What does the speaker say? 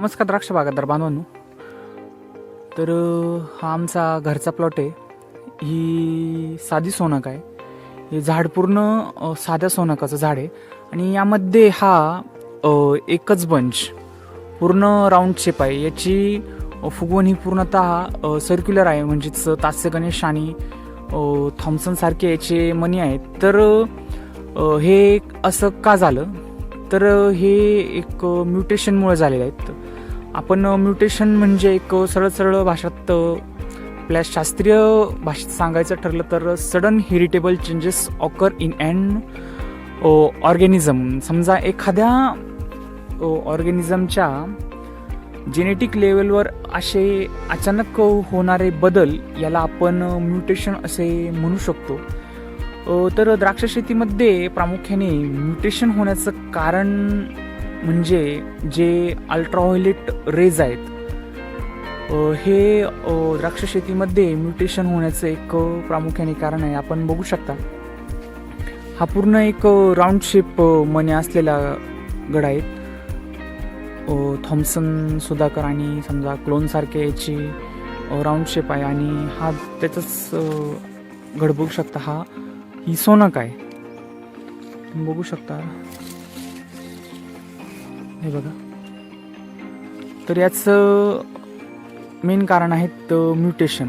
नमस्कार द्राक्ष बागायतदार बांधवांनो. तर हा आमचा घरचा प्लॉट आहे. ही साधी सोनक आहे. हे झाड पूर्ण साध्या सोनकाचं झाड आहे. आणि यामध्ये हा एकच बंच पूर्ण राऊंड शेप आहे. याची फुगवण ही पूर्णतः सर्क्युलर आहे. म्हणजेच तास्य गणेश आणि थॉम्सन सारखे याचे मनी आहेत. तर हे असं का झालं? तर हे एक म्युटेशनमुळे झालेले आहेत. आपण म्युटेशन म्हणजे एक सरळ सरळ भाषात आपल्या शास्त्रीय भाषेत सांगायचं ठरलं तर sudden heritable changes occur in and organism. समजा एखाद्या ऑर्गॅनिझमच्या जेनेटिक लेवलवर असे अचानक होणारे बदल याला आपण म्युटेशन असे म्हणू शकतो. तर द्राक्ष शेतीमध्ये प्रामुख्याने म्युटेशन होण्याचं कारण म्हणजे जे अल्ट्राव्हायलेट रेज आहेत. हे द्राक्ष शेतीमध्ये म्युटेशन होण्याचं एक प्रामुख्याने कारण आहे. आपण बघू शकता. हा पूर्ण एक राऊंड शेप मने असलेला गड आहे. थॉम्सन सुधाकर आणि समजा क्लोनसारखे याची राऊंड शेप आहे. आणि हा त्याचाच गड बघू शकता हा. ही सोनक काय? तुम्ही बघू शकता. हे बघा. तर याचं मेन कारण आहेत म्युटेशन